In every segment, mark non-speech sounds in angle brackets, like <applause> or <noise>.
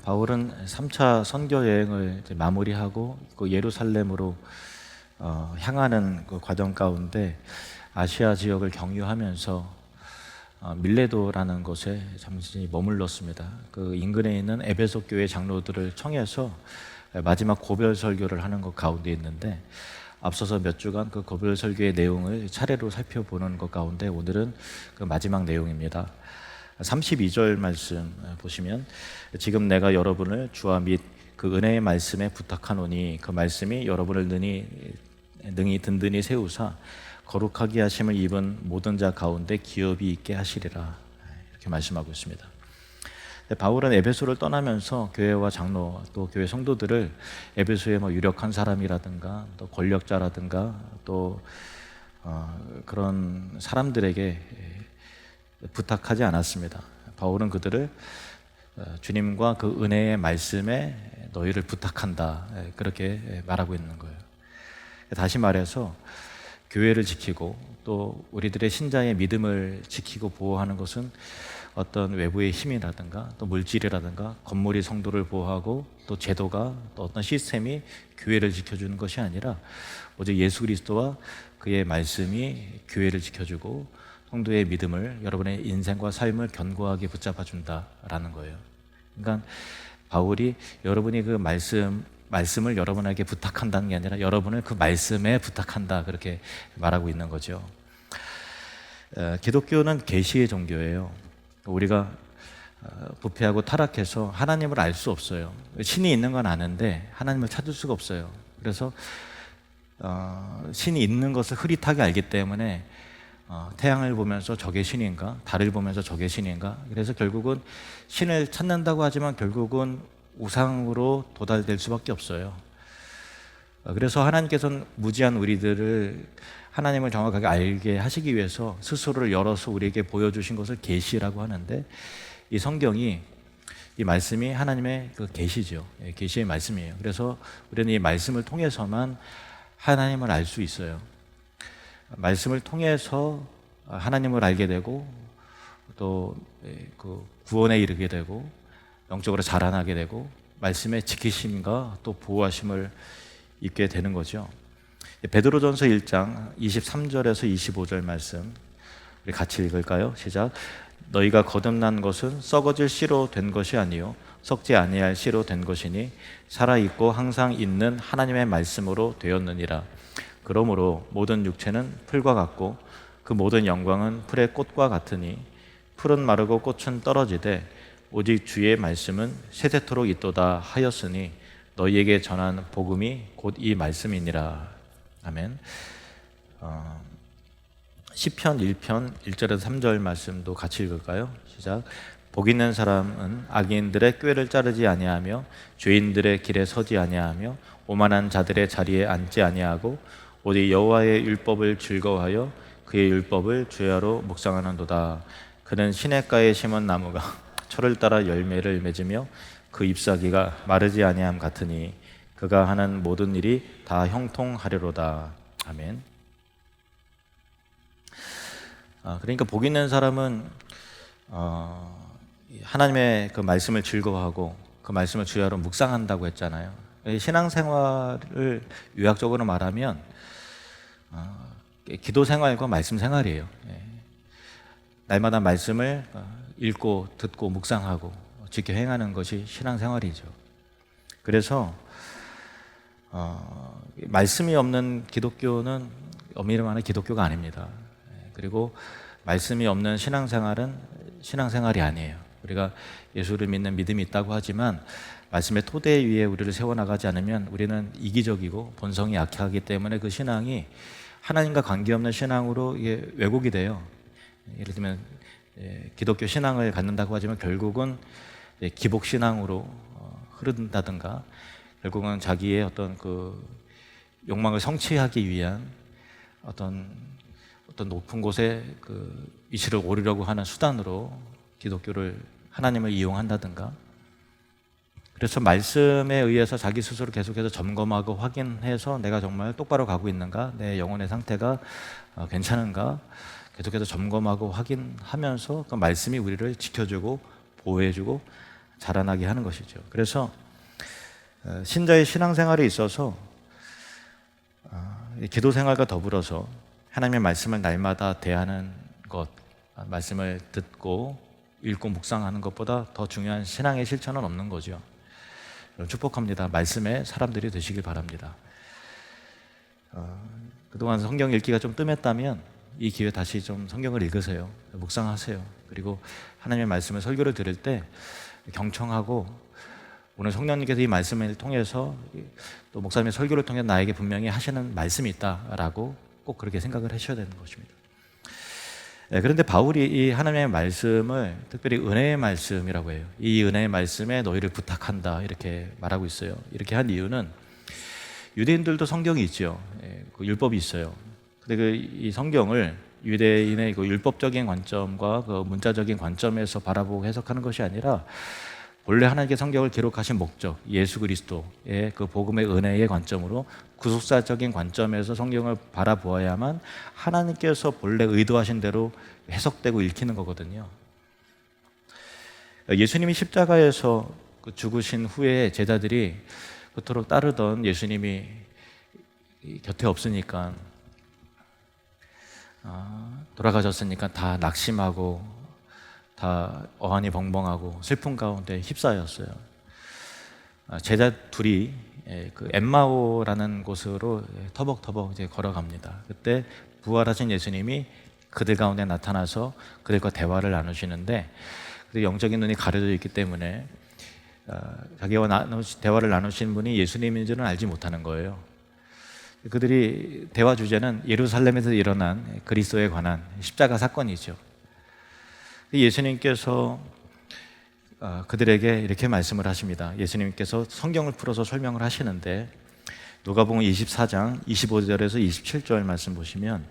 바울은 3차 선교 여행을 마무리하고 그 예루살렘으로 어, 향하는 그 과정 가운데 아시아 지역을 경유하면서 어, 밀레도라는 곳에 잠시 머물렀습니다. 그 인근에 있는 에베소 교회 장로들을 청해서 마지막 고별 설교를 하는 것 가운데 있는데 앞서서 몇 주간 그 고별 설교의 내용을 차례로 살펴보는 것 가운데 오늘은 그 마지막 내용입니다. 32절 말씀 보시면 지금 내가 여러분을 주와 및 그 은혜의 말씀에 부탁하노니 그 말씀이 여러분을 능히 능히 든든히 세우사 거룩하게 하심을 입은 모든 자 가운데 기업이 있게 하시리라 이렇게 말씀하고 있습니다. 바울은 에베소를 떠나면서 교회와 장로 또 교회 성도들을 에베소의 뭐 유력한 사람이라든가 또 권력자라든가 또 어, 그런 사람들에게 부탁하지 않았습니다. 바울은 그들을 어, 주님과 그 은혜의 말씀에 너희를 부탁한다 그렇게 말하고 있는 거예요. 다시 말해서 교회를 지키고 또 우리들의 신자의 믿음을 지키고 보호하는 것은 어떤 외부의 힘이라든가 또 물질이라든가 건물이 성도를 보호하고 또 제도가 또 어떤 시스템이 교회를 지켜주는 것이 아니라 오직 예수 그리스도와 그의 말씀이 교회를 지켜주고 성도의 믿음을 여러분의 인생과 삶을 견고하게 붙잡아 준다라는 거예요. 그러니까 바울이 여러분이 그 말씀 말씀을 여러분에게 부탁한다는 게 아니라 여러분을 그 말씀에 부탁한다 그렇게 말하고 있는 거죠. 어, 기독교는 계시의 종교예요. 우리가 어, 부패하고 타락해서 하나님을 알 수 없어요. 신이 있는 건 아는데 하나님을 찾을 수가 없어요. 그래서 어, 신이 있는 것을 흐릿하게 알기 때문에 어, 태양을 보면서 저게 신인가, 달을 보면서 저게 신인가. 그래서 결국은 신을 찾는다고 하지만 결국은 우상으로 도달될 수밖에 없어요. 어, 그래서 하나님께서는 무지한 우리들을 하나님을 정확하게 알게 하시기 위해서 스스로를 열어서 우리에게 보여주신 것을 계시라고 하는데 이 성경이 이 말씀이 하나님의 그 계시죠. 예, 계시의 말씀이에요. 그래서 우리는 이 말씀을 통해서만 하나님을 알 수 있어요. 말씀을 통해서 하나님을 알게 되고 또 그 구원에 이르게 되고 영적으로 자라나게 되고 말씀의 지키심과 또 보호하심을 입게 되는 거죠. 베드로전서 1장 23절에서 25절 말씀 우리 같이 읽을까요? 시작. 너희가 거듭난 것은 썩어질 씨로 된 것이 아니요 썩지 아니할 씨로 된 것이니 살아 있고 항상 있는 하나님의 말씀으로 되었느니라. 그러므로 모든 육체는 풀과 같고 그 모든 영광은 풀의 꽃과 같으니 풀은 마르고 꽃은 떨어지되 오직 주의 말씀은 세세토록 있도다 하였으니 너희에게 전한 복음이 곧 이 말씀이니라. 아멘. 어, 시편 1편 1절에서 3절 말씀도 같이 읽을까요? 시작. 복 있는 사람은 악인들의 꾀를 자르지 아니하며 죄인들의 길에 서지 아니하며 오만한 자들의 자리에 앉지 아니하고 오직 여호와의 율법을 즐거워하여 그의 율법을 주야로 묵상하는도다. 그는 시냇가에 심은 나무가 <laughs> 철을 따라 열매를 맺으며 그 잎사귀가 마르지 아니함 같으니 그가 하는 모든 일이 다 형통하리로다. 아멘. 아, 그러니까 복 있는 사람은 어, 하나님의 그 말씀을 즐거워하고 그 말씀을 주야로 묵상한다고 했잖아요. 신앙생활을 요약적으로 말하면 어, 기도 생활과 말씀 생활이에요. 예. 날마다 말씀을 어, 읽고 듣고 묵상하고 지켜 행하는 것이 신앙생활이죠. 그래서 어, 말씀이 없는 기독교는 엄밀히 말하면 기독교가 아닙니다. 예, 그리고 말씀이 없는 신앙생활은 신앙생활이 아니에요. 우리가 예수를 믿는 믿음이 있다고 하지만 말씀의 토대 위에 우리를 세워나가지 않으면 우리는 이기적이고 본성이 약하기 때문에 그 신앙이 하나님과 관계없는 신앙으로 왜곡이 돼요. 예를 들면 예, 기독교 신앙을 갖는다고 하지만 결국은 기복 신앙으로 어, 흐른다든가 결국은 자기의 어떤 그 욕망을 성취하기 위한 어떤 어떤 높은 곳에 그 위치를 오르려고 하는 수단으로 기독교를 하나님을 이용한다든가 그래서 말씀에 의해서 자기 스스로 계속해서 점검하고 확인해서 내가 정말 똑바로 가고 있는가 내 영혼의 상태가 어, 괜찮은가 계속해서 점검하고 확인하면서 그 말씀이 우리를 지켜주고 보호해주고 자라나게 하는 것이죠. 그래서 어, 신자의 신앙생활에 있어서 어, 이 기도 생활과 더불어서 하나님의 말씀을 날마다 대하는 것, 아, 말씀을 듣고 읽고 묵상하는 것보다 더 중요한 신앙의 실천은 없는 거죠. 축복합니다. 말씀에 사람들이 되시길 바랍니다. 어, 그동안 성경 읽기가 좀 뜸했다면 이 기회 다시 좀 성경을 읽으세요. 묵상하세요. 그리고 하나님의 말씀을 설교를 들을 때 경청하고 오늘 성령님께서 이 말씀을 통해서 또 목사님의 설교를 통해 나에게 분명히 하시는 말씀이 있다라고 꼭 그렇게 생각을 하셔야 되는 것입니다. 네, 그런데 바울이 이 하나님의 말씀을 특별히 은혜의 말씀이라고 해요. 이 은혜의 말씀에 너희를 부탁한다 이렇게 말하고 있어요. 이렇게 한 이유는 유대인들도 성경이 있죠. 예, 그 율법이 있어요. 근데 그 이 성경을 유대인의 그 율법적인 관점과 그 문자적인 관점에서 바라보고 해석하는 것이 아니라 본래 하나님께 성경을 기록하신 목적, 예수 그리스도의 그 복음의 은혜의 관점으로 구속사적인 관점에서 성경을 바라보아야만 하나님께서 본래 의도하신 대로 해석되고 읽히는 거거든요. 예수님이 십자가에서 그 죽으신 후에 제자들이 그토록 따르던 예수님이 곁에 없으니까 아, 돌아가셨으니까 다 낙심하고 다 어안이 벙벙하고 슬픔 가운데 휩싸였어요. 아, 제자 둘이 예, 그 엠마오라는 곳으로 예, 터벅터벅 이제 걸어갑니다. 그때 부활하신 예수님이 그들 가운데 나타나서 그들과 대화를 나누시는데 그들 영적인 눈이 가려져 있기 때문에 어, 자기와 나누시, 대화를 나누신 분이 예수님인지는 알지 못하는 거예요. 그들이 대화 주제는 예루살렘에서 일어난 그리스도에 관한 십자가 사건이죠. 예수님께서 어, 그들에게 이렇게 말씀을 하십니다. 예수님께서 성경을 풀어서 설명을 하시는데 누가복음 24장 25절에서 27절 말씀 보시면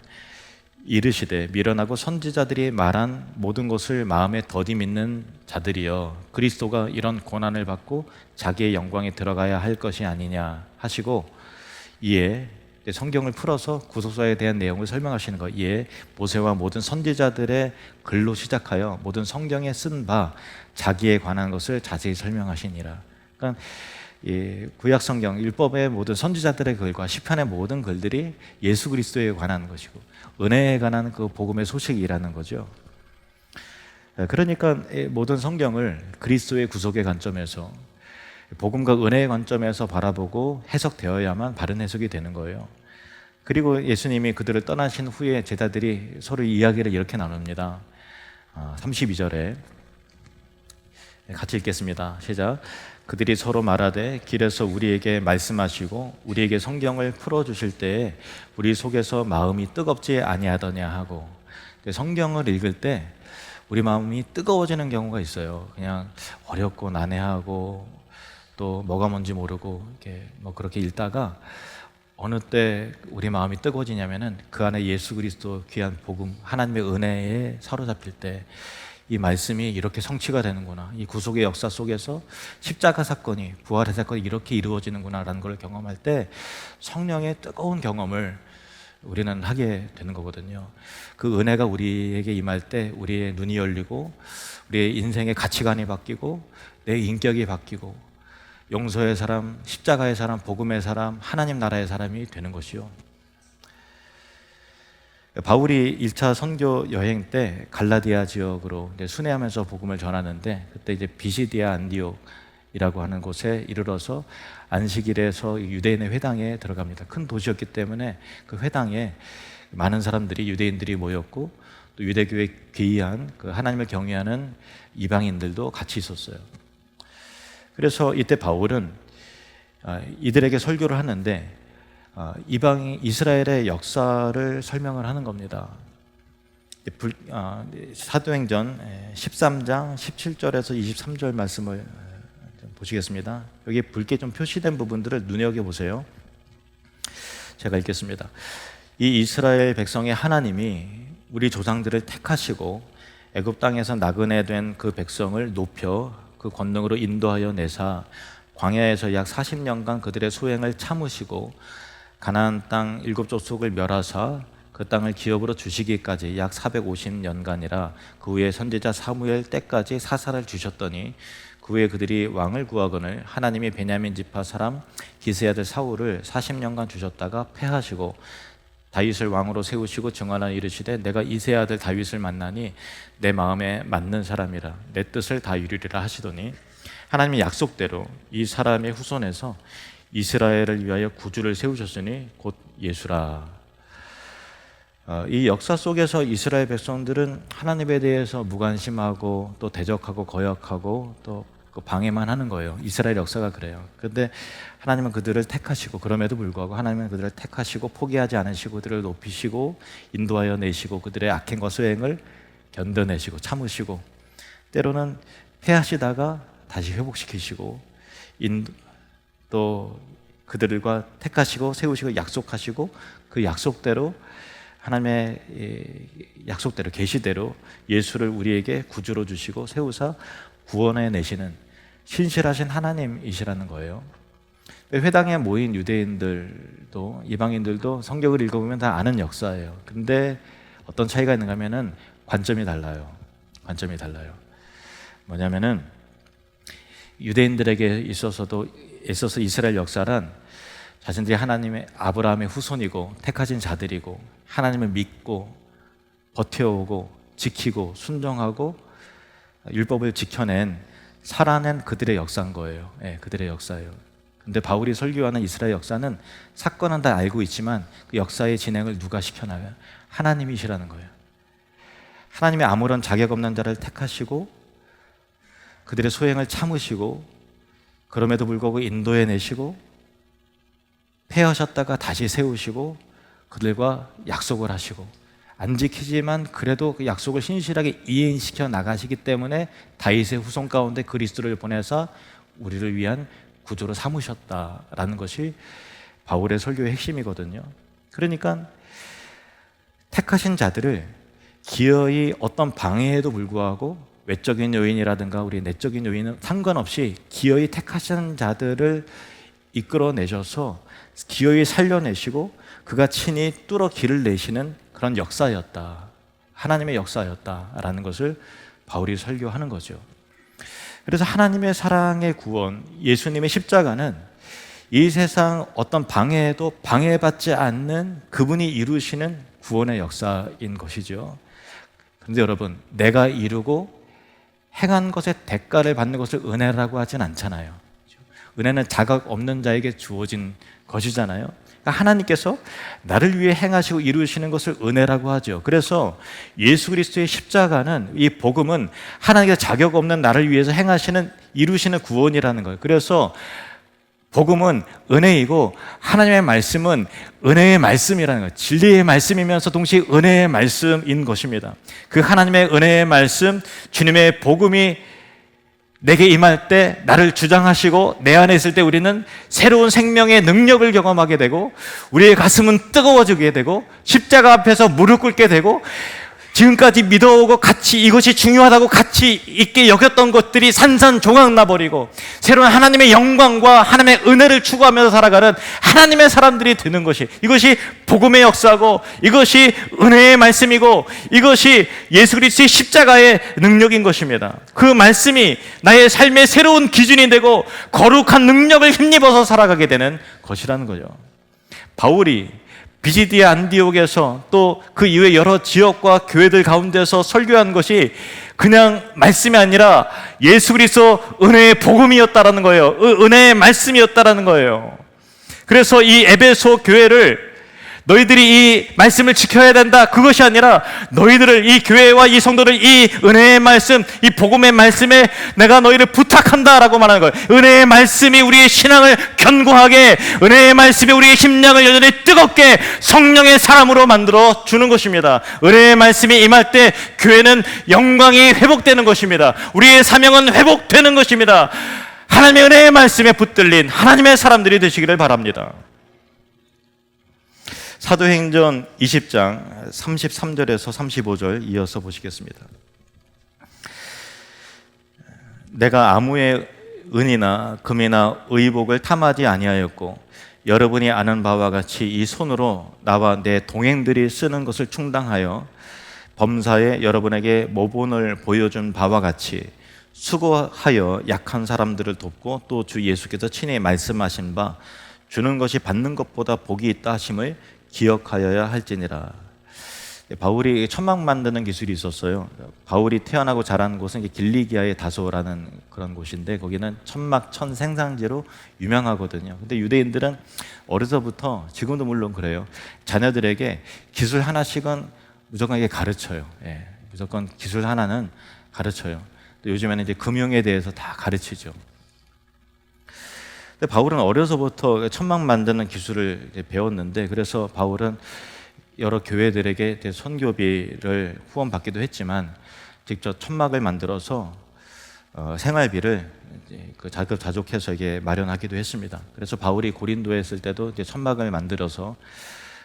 이르시되 미련하고 선지자들이 말한 모든 것을 마음에 더디 믿는 자들이여 그리스도가 이런 고난을 받고 자기의 영광에 들어가야 할 것이 아니냐 하시고 이에 성경을 풀어서 구속사에 대한 내용을 설명하시는 거. 이에 모세와 모든 선지자들의 글로 시작하여 모든 성경에 쓴 바 자기에 관한 것을 자세히 설명하시니라. 그러니까 이 구약 성경 율법의 모든 선지자들의 글과 시편의 모든 글들이 예수 그리스도에 관한 것이고 은혜에 관한 그 복음의 소식이라는 거죠. 그러니까 모든 성경을 그리스도의 구속의 관점에서 복음과 은혜의 관점에서 바라보고 해석되어야만 바른 해석이 되는 거예요. 그리고 예수님이 그들을 떠나신 후에 제자들이 서로 이야기를 이렇게 나눕니다. 32절에 아, 같이 읽겠습니다. 시작. 그들이 서로 말하되 길에서 우리에게 말씀하시고 우리에게 성경을 풀어 주실 때에 우리 속에서 마음이 뜨겁지 아니하더냐 하고 성경을 읽을 때 우리 마음이 뜨거워지는 경우가 있어요. 그냥 어렵고 난해하고 또 뭐가 뭔지 모르고 이렇게 뭐 그렇게 읽다가 어느 때 우리 마음이 뜨거워지냐면은 그 안에 예수 그리스도 귀한 복음 하나님의 은혜에 사로잡힐 때 이 말씀이 이렇게 성취가 되는구나. 이 구속의 역사 속에서 십자가 사건이 부활의 사건이 이렇게 이루어지는구나라는 걸 경험할 때 성령의 뜨거운 경험을 우리는 하게 되는 거거든요. 그 은혜가 우리에게 임할 때 우리의 눈이 열리고 우리의 인생의 가치관이 바뀌고 내 인격이 바뀌고 용서의 사람, 십자가의 사람, 복음의 사람, 하나님 나라의 사람이 되는 것이요. 바울이 1차 선교 여행 때 갈라디아 지역으로 순회하면서 복음을 전하는데 그때 이제 비시디아 안디옥이라고 하는 곳에 이르러서 안식일에서 유대인의 회당에 들어갑니다. 큰 도시였기 때문에 그 회당에 많은 사람들이 유대인들이 모였고 또 유대교에 귀한 그 하나님을 경외하는 이방인들도 같이 있었어요. 그래서 이때 바울은 아, 이들에게 설교를 하는데 아, 이방 이스라엘의 역사를 설명을 하는 겁니다. 아, 사도행전 13장 17절에서 23절 말씀을 보시겠습니다. 여기 붉게 좀 표시된 부분들을 눈여겨 보세요. 제가 읽겠습니다. 이 이스라엘 백성의 하나님이 우리 조상들을 택하시고 애굽 땅에서 나그네 된 그 백성을 높여 그 권능으로 인도하여 내사 광야에서 약 40년간 그들의 소행을 참으시고 가나안 땅 일곱 족속을 멸하사 그 땅을 기업으로 주시기까지 약 450년간이라 그 후에 선지자 사무엘 때까지 사사를 주셨더니 그 후에 그들이 왕을 구하거늘 하나님이 베냐민 지파 사람 아들 사울을 40년간 주셨다가 패하시고 다윗을 왕으로 세우시고 정하나 이르시되 내가 이세 아들 다윗을 만나니 내 마음에 맞는 사람이라 내 뜻을 다 이루리라 하시더니 하나님의 약속대로 이 사람의 후손에서 이스라엘을 위하여 구주를 세우셨으니 곧 예수라. 어, 이 역사 속에서 이스라엘 백성들은 하나님에 대해서 무관심하고 또 대적하고 거역하고 또그 방해만 하는 거예요. 이스라엘 역사가 그래요. 그런데 하나님은 그들을 택하시고 그럼에도 불구하고 하나님은 그들을 택하시고 포기하지 않으시고 그들을 높이시고 인도하여 내시고 그들의 악행과 수행을 견뎌내시고 참으시고 때로는 패하시다가 다시 회복시키시고 인도, 또 그들과 택하시고 세우시고 약속하시고 그 약속대로 하나님의 약속대로 계시대로 예수를 우리에게 구주로 주시고 세우사 구원해 내시는 신실하신 하나님이시라는 거예요. 회당에 모인 유대인들도 이방인들도 성경을 읽어보면 다 아는 역사예요. 근데 어떤 차이가 있는가 하면은 관점이 달라요. 관점이 달라요. 뭐냐면은 유대인들에게 있어서도 있어서 이스라엘 역사란 자신들이 하나님의 아브라함의 후손이고 택하신 자들이고 하나님을 믿고 버텨오고 지키고 순종하고 율법을 지켜낸 살아낸 그들의 역사인 거예요. 네, 그들의 역사예요. 근데 바울이 설교하는 이스라엘 역사는 사건은 다 알고 있지만 그 역사의 진행을 누가 시켜나가요? 하나님이시라는 거예요. 하나님이 아무런 자격 없는 자를 택하시고 그들의 소행을 참으시고 그럼에도 불구하고 인도해 내시고 폐하셨다가 다시 세우시고 그들과 약속을 하시고 안 지키지만 그래도 그 약속을 신실하게 이행시켜 나가시기 때문에 다윗의 후손 가운데 그리스도를 보내서 우리를 위한 구조로 삼으셨다라는 것이 바울의 설교의 핵심이거든요. 그러니까 택하신 자들을 기어이 어떤 방해에도 불구하고 외적인 요인이라든가 우리 내적인 요인은 상관없이 기어이 택하신 자들을 이끌어내셔서 기어이 살려내시고 그가 친히 뚫어 길을 내시는 그런 역사였다. 하나님의 역사였다라는 것을 바울이 설교하는 거죠. 그래서 하나님의 사랑의 구원, 예수님의 십자가는 이 세상 어떤 방해에도 방해받지 않는 그분이 이루시는 구원의 역사인 것이죠. 그런데 여러분, 내가 이루고 행한 것의 대가를 받는 것을 은혜라고 하진 않잖아요. 은혜는 자각 없는 자에게 주어진 것이잖아요. 그러니까 하나님께서 나를 위해 행하시고 이루시는 것을 은혜라고 하죠. 그래서 예수 그리스도의 십자가는 이 복음은 하나님께서 자격 없는 나를 위해서 행하시는 이루시는 구원이라는 거예요. 그래서 복음은 은혜이고 하나님의 말씀은 은혜의 말씀이라는 거예요. 진리의 말씀이면서 동시에 은혜의 말씀인 것입니다. 그 하나님의 은혜의 말씀, 주님의 복음이 내게 임할 때 나를 주장하시고 내 안에 있을 때 우리는 새로운 생명의 능력을 경험하게 되고 우리의 가슴은 뜨거워지게 되고 십자가 앞에서 무릎 꿇게 되고 지금까지 믿어오고 같이 이것이 중요하다고 같이 있게 여겼던 것들이 산산조각 나버리고 새로운 하나님의 영광과 하나님의 은혜를 추구하면서 살아가는 하나님의 사람들이 되는 것이 이것이 복음의 역사고 이것이 은혜의 말씀이고 이것이 예수 그리스도의 십자가의 능력인 것입니다. 그 말씀이 나의 삶의 새로운 기준이 되고 거룩한 능력을 힘입어서 살아가게 되는 것이라는 거죠. 바울이 비지디아 안디옥에서 또 그 이외 여러 지역과 교회들 가운데서 설교한 것이 그냥 말씀이 아니라 예수 그리스도 은혜의 복음이었다라는 거예요. 은혜의 말씀이었다라는 거예요. 그래서 이 에베소 교회를 너희들이 이 말씀을 지켜야 된다. 그것이 아니라 너희들을 이 교회와 이 성도를 이 은혜의 말씀, 이 복음의 말씀에 내가 너희를 부탁한다라고 말하는 거예요. 은혜의 말씀이 우리의 신앙을 견고하게, 은혜의 말씀이 우리의 심령을 여전히 뜨겁게 성령의 사람으로 만들어 주는 것입니다. 은혜의 말씀이 임할 때 교회는 영광이 회복되는 것입니다. 우리의 사명은 회복되는 것입니다. 하나님의 은혜의 말씀에 붙들린 하나님의 사람들이 되시기를 바랍니다. 사도행전 20장 33절에서 35절 이어서 보시겠습니다. 내가 아무의 은이나 금이나 의복을 탐하지 아니하였고 여러분이 아는 바와 같이 이 손으로 나와 내 동행들이 쓰는 것을 충당하여 범사에 여러분에게 모본을 보여준 바와 같이 수고하여 약한 사람들을 돕고 또 주 예수께서 친히 말씀하신 바 주는 것이 받는 것보다 복이 있다 하심을 기억하여야 할지니라. 바울이 천막 만드는 기술이 있었어요. 바울이 태어나고 자란 곳은 길리기아의 다소라는 그런 곳인데 거기는 천막 천 생산지로 유명하거든요. 근데 유대인들은 어려서부터 지금도 물론 그래요. 자녀들에게 기술 하나씩은 무조건 가르쳐요. 예, 무조건 기술 하나는 가르쳐요. 또 요즘에는 이제 금융에 대해서 다 가르치죠. 근데 바울은 어려서부터 천막 만드는 기술을 배웠는데 그래서 바울은 여러 교회들에게 선교비를 후원받기도 했지만 직접 천막을 만들어서 어, 생활비를 그 자급 자족해서 이게 마련하기도 했습니다. 그래서 바울이 고린도에 있을 때도 천막을 만들어서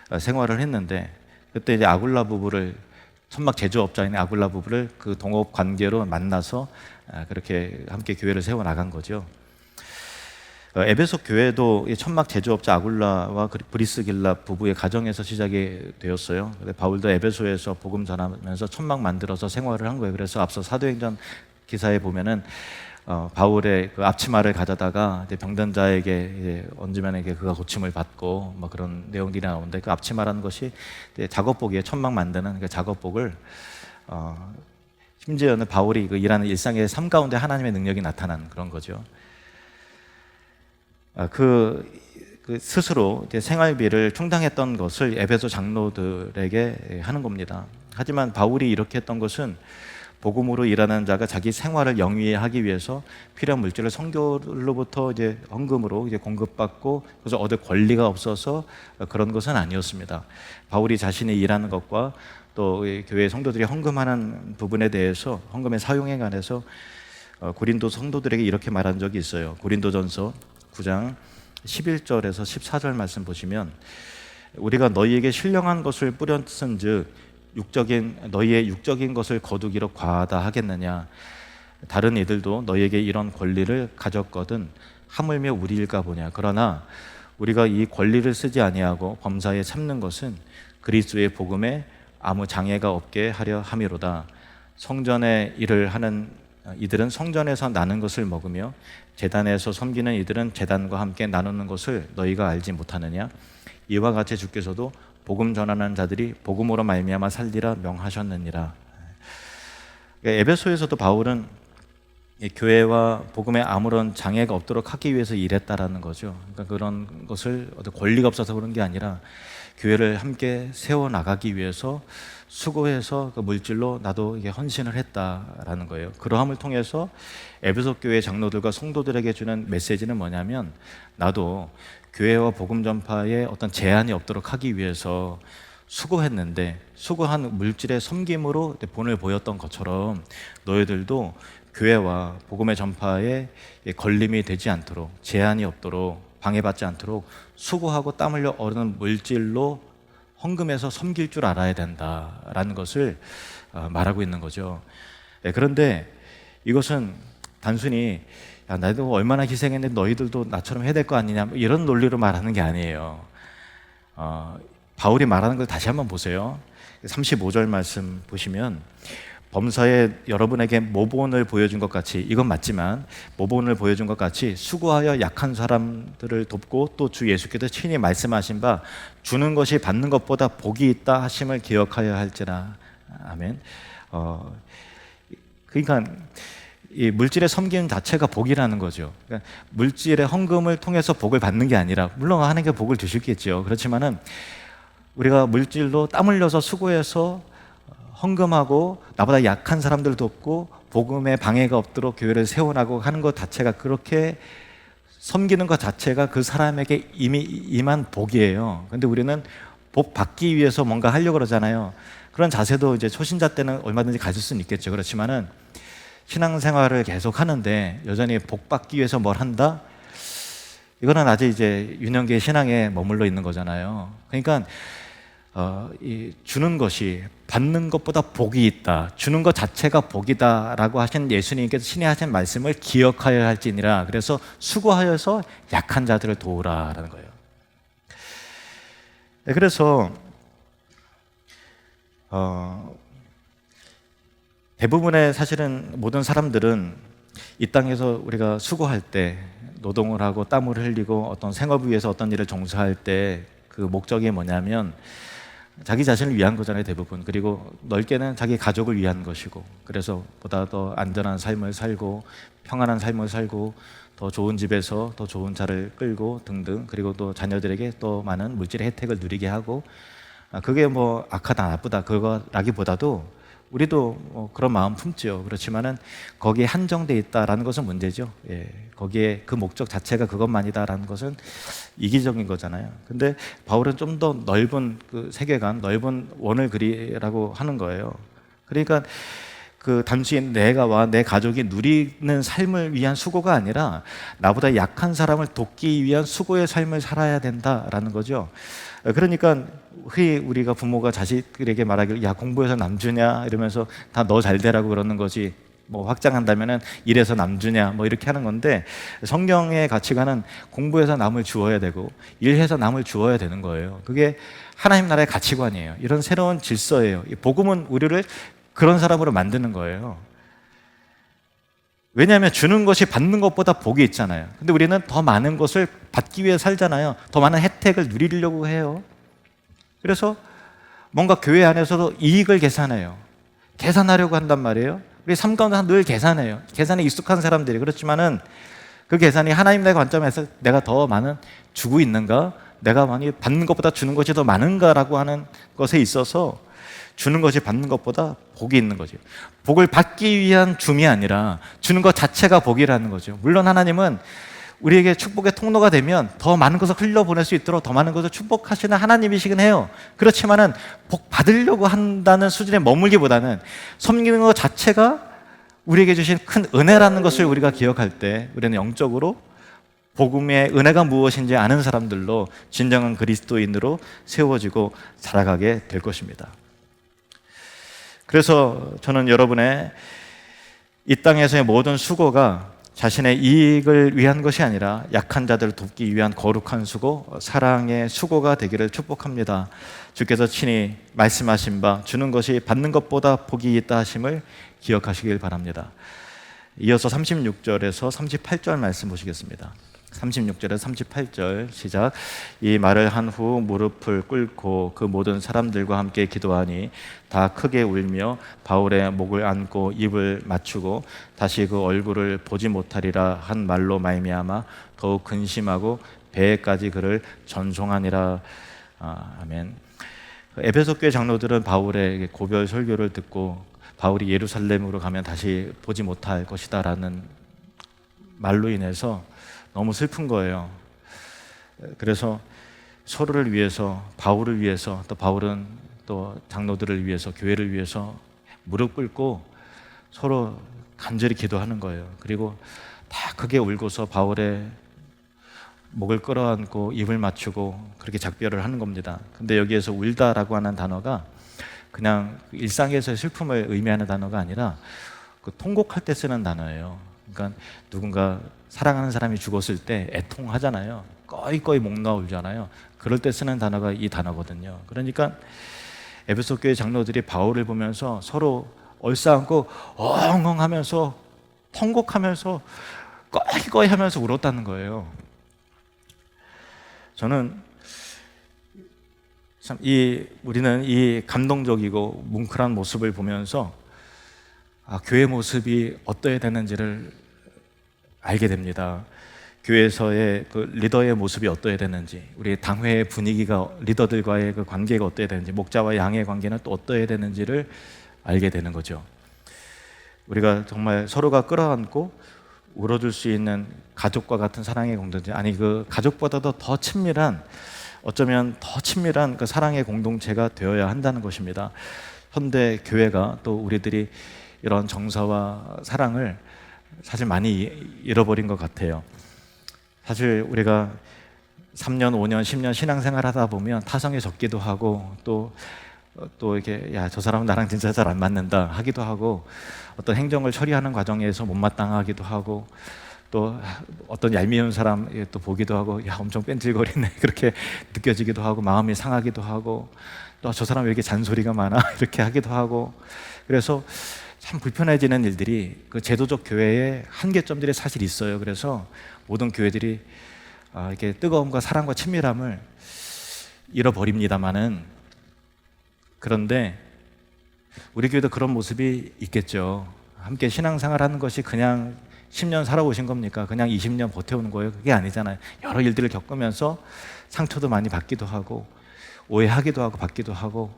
어, 생활을 했는데 그때 이제 아굴라 부부를 천막 제조업자인 아굴라 부부를 그 동업 관계로 만나서 아, 그렇게 함께 교회를 세워 나간 거죠. 어, 에베소 교회도 천막 제조업자 아굴라와 브리스 길라 부부의 가정에서 시작이 되었어요. 바울도 에베소에서 복음 전하면서 천막 만들어서 생활을 한 거예요. 그래서 앞서 사도행전 기사에 보면은 어, 바울의 그 앞치마를 가져다가 병든 자에게 얹으면 이게 그가 고침을 받고 뭐 그런 내용들이 나오는데 그 앞치마라는 것이 작업복이에 천막 만드는 그 작업복을 어, 심지어는 바울이 그 일하는 일상의 삶 가운데 하나님의 능력이 나타나는 그런 거죠. 아, 그, 그 스스로 생활비를 충당했던 것을 에베소 장로들에게 하는 겁니다. 하지만 바울이 이렇게 했던 것은 복음으로 일하는 자가 자기 생활을 영위하기 위해서 필요한 물질을 성교로부터 이제 헌금으로 이제 공급받고 그래서 얻을 권리가 없어서 그런 것은 아니었습니다. 바울이 자신이 일하는 것과 또 교회 성도들이 헌금하는 부분에 대해서 헌금의 사용에 관해서 어, 고린도 성도들에게 이렇게 말한 적이 있어요. 고린도전서 9장 11절에서 14절 말씀 보시면 우리가 너희에게 신령한 것을 뿌렸은즉 육적인 너희의 육적인 것을 거두기로 과하다 하겠느냐? 다른 이들도 너희에게 이런 권리를 가졌거든 하물며 우리일까 보냐? 그러나 우리가 이 권리를 쓰지 아니하고 범사에 참는 것은 그리스도의 복음에 아무 장애가 없게 하려 함이로다. 성전의 일을 하는 이들은 성전에서 나는 것을 먹으며 재단에서 섬기는 이들은 재단과 함께 나누는 것을 너희가 알지 못하느냐? 이와 같이 주께서도 복음 전하는 자들이 복음으로 말미암아 살리라 명하셨느니라. 그러니까 에베소에서도 바울은 교회와 복음에 아무런 장애가 없도록 하기 위해서 일했다라는 거죠. 그러니까 그런 것을 권리가 없어서 그런 게 아니라 교회를 함께 세워 나가기 위해서 수고해서 그 물질로 나도 이게 헌신을 했다라는 거예요. 그러함을 통해서 에베소 교회 장로들과 성도들에게 주는 메시지는 뭐냐면 나도 교회와 복음 전파에 어떤 제한이 없도록 하기 위해서 수고했는데 수고한 물질의 섬김으로 본을 보였던 것처럼 너희들도 교회와 복음의 전파에 걸림이 되지 않도록 제한이 없도록 방해받지 않도록 수고하고 땀 흘려 얻은 물질로 헌금해서 섬길 줄 알아야 된다라는 것을 어, 말하고 있는 거죠. 예, 그런데 이것은 단순히 야, 나도 얼마나 희생했는데 너희들도 나처럼 해야 될 거 아니냐 뭐 이런 논리로 말하는 게 아니에요. 어, 바울이 말하는 걸 다시 한번 보세요. 35절 말씀 보시면 범사에 여러분에게 모본을 보여준 것 같이 이건 맞지만 모본을 보여준 것 같이 수고하여 약한 사람들을 돕고 또 주 예수께서 친히 말씀하신 바 주는 것이 받는 것보다 복이 있다 하심을 기억하여 할지라 아멘. 어, 그러니까 이 물질의 섬기는 자체가 복이라는 거죠. 그러니까 물질의 헌금을 통해서 복을 받는 게 아니라 물론 하나님께 복을 주시겠죠. 그렇지만은 우리가 물질로 땀 흘려서 수고해서 헌금하고 나보다 약한 사람들 돕고 복음에 방해가 없도록 교회를 세워나고 하는 것 자체가 그렇게 섬기는 것 자체가 그 사람에게 이미 임한 복이에요. 근데 우리는 복 받기 위해서 뭔가 하려고 그러잖아요. 그런 자세도 이제 초신자 때는 얼마든지 가질 수는 있겠죠. 그렇지만은 신앙생활을 계속 하는데 여전히 복 받기 위해서 뭘 한다? 이거는 아직 이제 유년기의 신앙에 머물러 있는 거잖아요. 그러니까 어, 이 주는 것이 받는 것보다 복이 있다. 주는 것 자체가 복이다라고 하신 예수님께서 신이 하신 말씀을 기억하여야 할지니라. 그래서 수고하여서 약한 자들을 도우라라는 거예요. 네, 그래서 어, 대부분의 사실은 모든 사람들은 이 땅에서 우리가 수고할 때 노동을 하고 땀을 흘리고 어떤 생업을 위해서 어떤 일을 종사할 때 그 목적이 뭐냐면 자기 자신을 위한 거잖아요 대부분. 그리고 넓게는 자기 가족을 위한 것이고 그래서 보다 더 안전한 삶을 살고 평안한 삶을 살고 더 좋은 집에서 더 좋은 차를 끌고 등등 그리고 또 자녀들에게 또 많은 물질의 혜택을 누리게 하고 아, 그게 뭐 악하다 나쁘다 그거라기보다도 우리도 뭐 그런 마음 품지요. 그렇지만은 거기에 한정돼 있다라는 것은 문제죠. 예, 거기에 그 목적 자체가 그것만이다라는 것은 이기적인 거잖아요. 근데 바울은 좀 더 넓은 그 세계관, 넓은 원을 그리라고 하는 거예요. 그러니까 그 단순히 내가와 내 가족이 누리는 삶을 위한 수고가 아니라 나보다 약한 사람을 돕기 위한 수고의 삶을 살아야 된다라는 거죠. 그러니까 흔히 우리가 부모가 자식들에게 말하기를 야 공부해서 남주냐 이러면서 다 너 잘 되라고 그러는 거지 뭐 확장한다면은 이래서 남주냐 뭐 이렇게 하는 건데 성경의 가치관은 공부해서 남을 주어야 되고 일해서 남을 주어야 되는 거예요. 그게 하나님 나라의 가치관이에요. 이런 새로운 질서예요. 이 복음은 우리를 그런 사람으로 만드는 거예요. 왜냐하면 주는 것이 받는 것보다 복이 있잖아요. 근데 우리는 더 많은 것을 받기 위해 살잖아요. 더 많은 혜택을 누리려고 해요. 그래서 뭔가 교회 안에서도 이익을 계산해요. 계산하려고 한단 말이에요. 우리 삶 가운데 늘 계산해요. 계산에 익숙한 사람들이 그렇지만은 그 계산이 하나님 의 관점에서 내가 더 많은 주고 있는가? 내가 많이 받는 것보다 주는 것이 더 많은가라고 하는 것에 있어서 주는 것이 받는 것보다 복이 있는 거죠. 복을 받기 위한 줌이 아니라 주는 것 자체가 복이라는 거죠. 물론 하나님은 우리에게 축복의 통로가 되면 더 많은 것을 흘려보낼 수 있도록 더 많은 것을 축복하시는 하나님이시긴 해요. 그렇지만은 복 받으려고 한다는 수준에 머물기보다는 섬기는 것 자체가 우리에게 주신 큰 은혜라는 것을 우리가 기억할 때 우리는 영적으로 복음의 은혜가 무엇인지 아는 사람들로 진정한 그리스도인으로 세워지고 자라가게 될 것입니다. 그래서 저는 여러분의 이 땅에서의 모든 수고가 자신의 이익을 위한 것이 아니라 약한 자들을 돕기 위한 거룩한 수고, 사랑의 수고가 되기를 축복합니다. 주께서 친히 말씀하신 바 주는 것이 받는 것보다 복이 있다 하심을 기억하시길 바랍니다. 이어서 36절에서 38절 말씀 보시겠습니다. 36절에서 38절 시작. 이 말을 한 후 무릎을 꿇고 그 모든 사람들과 함께 기도하니 다 크게 울며 바울의 목을 안고 입을 맞추고 다시 그 얼굴을 보지 못하리라 한 말로 말미암아 더욱 근심하고 배에까지 그를 전송하니라. 아, 아멘. 에베소 교회 장로들은 바울의 고별 설교를 듣고 바울이 예루살렘으로 가면 다시 보지 못할 것이다라는 말로 인해서 너무 슬픈 거예요. 그래서 서로를 위해서 바울을 위해서 또 바울은 또 장로들을 위해서 교회를 위해서 무릎 꿇고 서로 간절히 기도하는 거예요. 그리고 다 크게 울고서 바울의 목을 끌어안고 입을 맞추고 그렇게 작별을 하는 겁니다. 근데 여기에서 울다라고 하는 단어가 그냥 일상에서의 슬픔을 의미하는 단어가 아니라 그 통곡할 때 쓰는 단어예요. 그러니까 누군가 사랑하는 사람이 죽었을 때 애통하잖아요. 꺼이꺼이 목 놓아 울잖아요. 그럴 때 쓰는 단어가 이 단어거든요. 그러니까 에베소 교회 장로들이 바울을 보면서 서로 얼싸안고 엉엉 하면서 통곡하면서 꺼이꺼이 하면서 울었다는 거예요. 저는 참 이 우리는 이 감동적이고 뭉클한 모습을 보면서 아, 교회 모습이 어떠해야 되는지를 알게 됩니다. 교회에서의 그 리더의 모습이 어떠해야 되는지, 우리 당회의 분위기가 리더들과의 그 관계가 어떠해야 되는지, 목자와 양의 관계는 또 어떠해야 되는지를 알게 되는 거죠. 우리가 정말 서로가 끌어안고 울어줄 수 있는 가족과 같은 사랑의 공동체, 아니 그 가족보다도 더 친밀한 어쩌면 더 친밀한 그 사랑의 공동체가 되어야 한다는 것입니다. 현대 교회가 또 우리들이 이런 정서와 사랑을 사실 많이 잃어버린 것 같아요. 사실 우리가 3년, 5년, 10년 신앙생활 하다 보면 타성에 적기도 하고 또, 또 이렇게 야, 저 사람은 나랑 진짜 잘 안 맞는다 하기도 하고 어떤 행정을 처리하는 과정에서 못마땅하기도 하고 또 어떤 얄미운 사람 또 보기도 하고 야 엄청 뺀질거리네 <laughs> 그렇게 느껴지기도 하고 마음이 상하기도 하고 또 저 사람 왜 이렇게 잔소리가 많아 <laughs> 이렇게 하기도 하고 그래서 참 불편해지는 일들이 그 제도적 교회의 한계점들이 사실 있어요. 그래서 모든 교회들이 아, 이렇게 뜨거움과 사랑과 친밀함을 잃어버립니다만은 그런데 우리 교회도 그런 모습이 있겠죠. 함께 신앙생활 하는 것이 그냥 10년 살아오신 겁니까? 그냥 20년 버텨오는 거예요? 그게 아니잖아요. 여러 일들을 겪으면서 상처도 많이 받기도 하고 오해하기도 하고 받기도 하고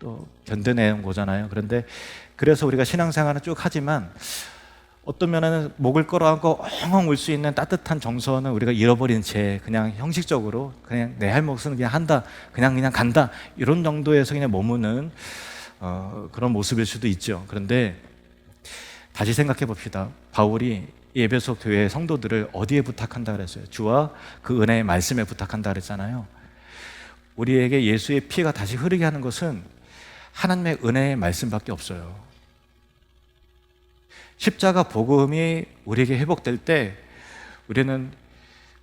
또 견뎌내는 거잖아요. 그런데 그래서 우리가 신앙생활을 쭉 하지만 어떤 면에는 목을 끌어안고 엉엉 울 수 있는 따뜻한 정서는 우리가 잃어버린 채 그냥 형식적으로 그냥 내 할 몫은 그냥 한다, 그냥 그냥 간다 이런 정도에서 그냥 머무는 어, 그런 모습일 수도 있죠. 그런데 다시 생각해 봅시다. 바울이 이 에베소 교회 성도들을 어디에 부탁한다 그랬어요? 주와 그 은혜의 말씀에 부탁한다 그랬잖아요. 우리에게 예수의 피가 다시 흐르게 하는 것은 하나님의 은혜의 말씀밖에 없어요. 십자가 복음이 우리에게 회복될 때 우리는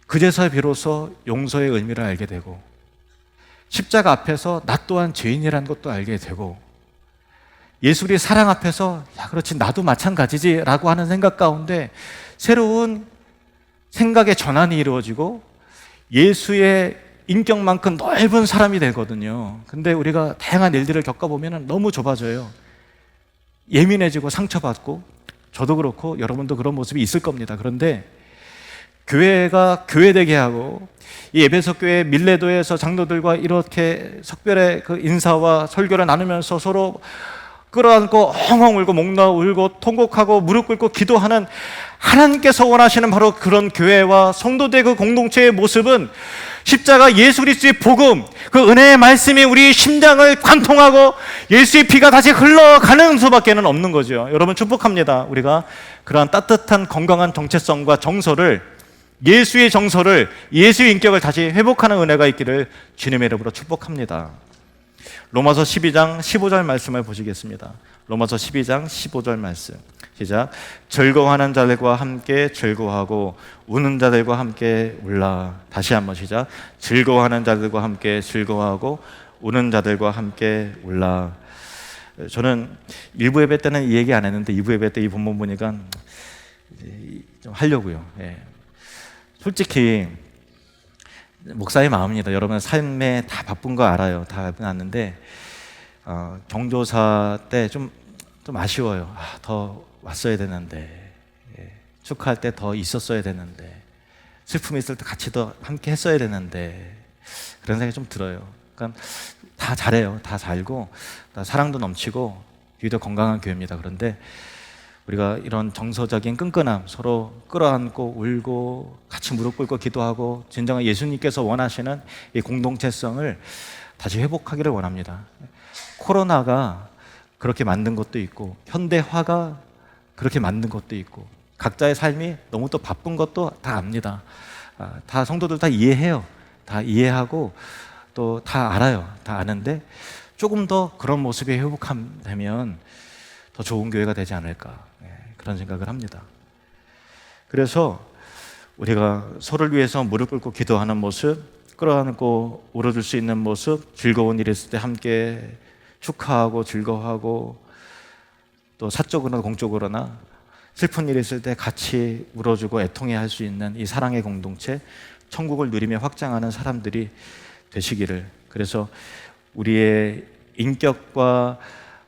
그제서 비로소 용서의 의미를 알게 되고 십자가 앞에서 나 또한 죄인이라는 것도 알게 되고 예수 그리스도의 사랑 앞에서 야 그렇지 나도 마찬가지지라고 하는 생각 가운데 새로운 생각의 전환이 이루어지고 예수의 인격만큼 넓은 사람이 되거든요. 근데 우리가 다양한 일들을 겪어보면 너무 좁아져요. 예민해지고 상처받고 저도 그렇고 여러분도 그런 모습이 있을 겁니다. 그런데 교회가 교회되게 하고 이 에베소 교회 밀레도에서 장로들과 이렇게 석별의 그 인사와 설교를 나누면서 서로 끌어안고 엉엉 울고 목 놓아 울고 통곡하고 무릎 꿇고 기도하는 하나님께서 원하시는 바로 그런 교회와 성도들 그 공동체의 모습은 십자가 예수 그리스도의 복음 그 은혜의 말씀이 우리 심장을 관통하고 예수의 피가 다시 흘러가는 수밖에는 없는 거죠. 여러분 축복합니다. 우리가 그러한 따뜻한 건강한 정체성과 정서를 예수의 정서를 예수의 인격을 다시 회복하는 은혜가 있기를 주님의 이름으로 축복합니다. 로마서 12장 15절 말씀을 보시겠습니다. 로마서 12장 15절 말씀. 시작. 즐거워하는 자들과 함께 즐거워하고 우는 자들과 함께 울라. 다시 한번 시작. 즐거워하는 자들과 함께 즐거워하고 우는 자들과 함께 울라. 저는 일부 예배 때는 이 얘기 안 했는데 2부 예배 때 이 본문 보니까 좀 하려고요. 예. 솔직히 목사의 마음입니다. 여러분 삶에 다 바쁜 거 알아요. 다 아는데 어, 경조사 때 좀 좀 아쉬워요. 아, 더 왔어야 되는데 예. 축하할 때 더 있었어야 되는데 슬픔이 있을 때 같이 더 함께 했어야 되는데 그런 생각이 좀 들어요. 그러니까 다 잘해요. 다 잘고 다 사랑도 넘치고 교회도 건강한 교회입니다. 그런데 우리가 이런 정서적인 끈끈함 서로 끌어안고 울고 같이 무릎 꿇고 기도하고 진정한 예수님께서 원하시는 이 공동체성을 다시 회복하기를 원합니다. 코로나가 그렇게 만든 것도 있고 현대화가 그렇게 만든 것도 있고 각자의 삶이 너무 또 바쁜 것도 다 압니다. 아, 다 성도들 다 이해해요. 다 이해하고 또 다 알아요. 다 아는데 조금 더 그런 모습이 회복되면 더 좋은 교회가 되지 않을까 예, 그런 생각을 합니다. 그래서 우리가 서로를 위해서 무릎 꿇고 기도하는 모습, 끌어안고 울어줄 수 있는 모습, 즐거운 일 있을 때 함께 축하하고 즐거워하고 또 사적으로나 공적으로나 슬픈 일 있을 때 같이 울어주고 애통해 할 수 있는 이 사랑의 공동체, 천국을 누리며 확장하는 사람들이 되시기를. 그래서 우리의 인격과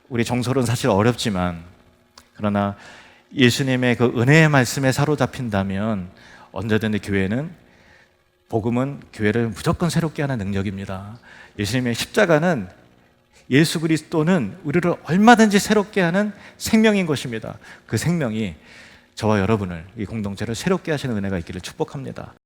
우리 정서는 사실 어렵지만 그러나 예수님의 그 은혜의 말씀에 사로잡힌다면 언제든지 교회는 복음은 교회를 무조건 새롭게 하는 능력입니다. 예수님의 십자가는 예수 그리스도는 우리를 얼마든지 새롭게 하는 생명인 것입니다. 그 생명이 저와 여러분을 이 공동체를 새롭게 하시는 은혜가 있기를 축복합니다.